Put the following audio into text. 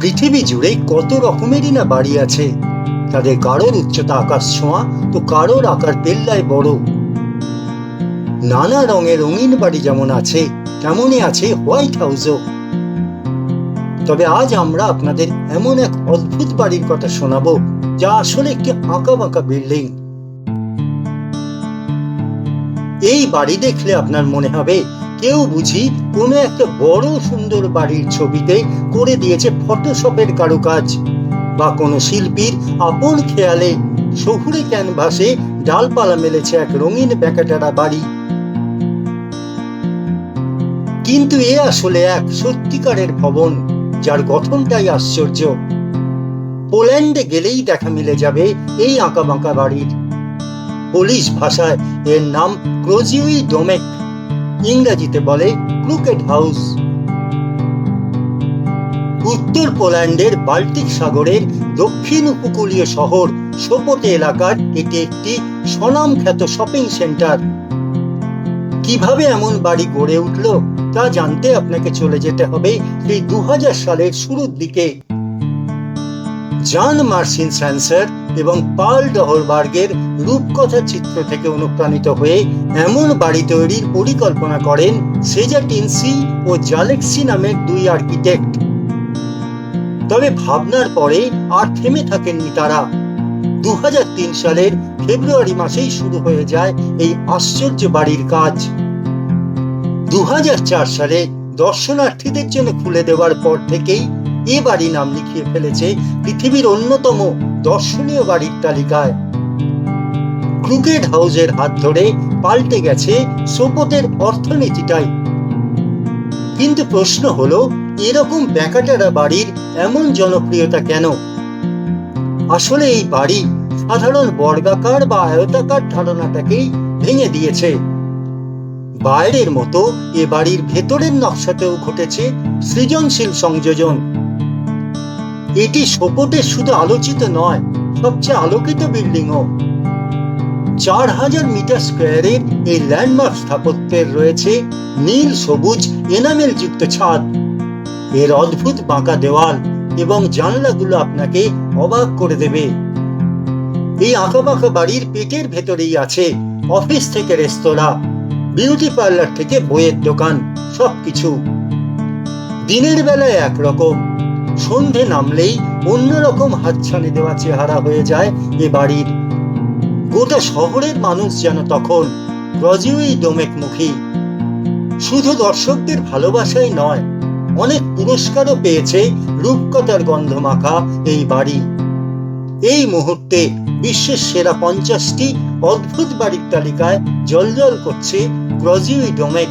পৃথিবী জুড়ে কত রকমেরই না বাড়ি আছে। তাদের কারোর উচ্চতা আকাশ ছোঁয়া তো কারোর আকার পেল্লায় বড়। নানা রঙের রঙিন বাড়ি যেমন আছে, তেমনই আছে হোয়াইট হাউসও। তবে আজ আমরা আপনাদের এমন এক অদ্ভুত বাড়ির কথা শোনাবো, যা আসলে একটি আঁকা বাঁকা বিল্ডিং। এই বাড়ি দেখলে আপনার মনে হবে কেউ বুঝি কোনো একটা বড় সুন্দর বাড়ির ছবিতে করে দিয়েছে ফটোশপের কারুকাজ। বা কোনো শিল্পীর আপন খেয়ালে শহুরে ক্যানভাসে ডালপালা মেলেছে এক রঙিন ব্যাকাটারা বাড়ি। কিন্তু এ আসলে এক সত্যিকারের ভবন, যার গঠনটাই আশ্চর্য। পোল্যান্ডে গেলেই দেখা মিলে যাবে এই আঁকা বাঁকা বাড়ির। পোলিশ ভাষায় এর নাম ক্রোজিউই ডোমেক ইংরেজিতে বলে ক্রুকেট হাউস। উত্তর পোল্যান্ডের বাল্টিক সাগরের দক্ষিণ উপকূলীয় শহর সোপোটে এলাকার এটি একটি স্বনামখ্যাত শপিং সেন্টার। কীভাবে এমন বাড়ি গড়ে উঠল তা জানতে আপনাকে চলে যেতে হবে সেই দু সালের শুরুর দিকে। জান মার্সিন স্যান্সার এবং পাল ডহরবার্গের রূপকথা চিত্র থেকে অনুপ্রাণিত হয়ে এমন বাড়ি তৈরির পরিকল্পনা করেন সেজা টিনসি ও জালেক্সি নামের দুই আর্কিটেক্ট। তবে ভাবনার পরে আর থেমে থাকেননি তারা। দু হাজার তিন সালের ফেব্রুয়ারি মাসেই শুরু হয়ে যায় এই আশ্চর্য বাড়ির কাজ। দু হাজার চার সালে দর্শনার্থীদের জন্য খুলে দেওয়ার পর থেকেই এ বাড়ি নাম লিখিয়ে ফেলেছে পৃথিবীর অন্যতম দর্শনীয় বাড়ির তালিকায়। ক্রুকেট হাউসের হাত ধরে পাল্টে গেছে সোপোটের অর্থনীতিটাই। কিন্তু প্রশ্ন হলো, এরকম ব্যাকাটারা বাড়ির এমন জনপ্রিয়তা কেন? আসলে এই বাড়ি সাধারণ বর্গাকার বা আয়তাকার ধারণাটাকেই ভেঙে দিয়েছে। বাইরের মতো এ বাড়ির ভেতরের নকশাতেও ঘটেছে সৃজনশীল সংযোজন। এটি সোপোটের শুধু আলোচিত নয়, সবচেয়ে আলোকিত বিল্ডিংও। চার হাজার মিটার স্কোয়ারের এই ল্যান্ডমার্ক স্থাপত্যের রয়েছে নীল, সবুজ, এনামেল যুক্ত ছাদ। এর অদ্ভুত বাঁকা দেওয়াল এবং জানলাগুলো আপনাকে অবাক করে দেবে। এই আঁকা বাঁকা বাড়ির পেটের ভেতরেই আছে অফিস থেকে রেস্তোরাঁ, বিউটি পার্লার থেকে বইয়ের দোকান, সবকিছু। দিনের বেলায় একরকম। সন্ধে নামলেই অন্যরকম হাতছানি দেওয়া চেহারা হয়ে যায় এ বাড়ির। গোটা শহরের মানুষ যেন তখন রজিউই ডোমেক মুখী শুধু দর্শকদের ভালোবাসাই নয়, অনেক পুরস্কারও পেয়েছে রূপকথার গন্ধ মাখা এই বাড়ি। এই মুহূর্তে বিশ্বের সেরা পঞ্চাশটি অদ্ভুত বাড়ির তালিকায় জলজল করছে ক্রজিউই ডোমেক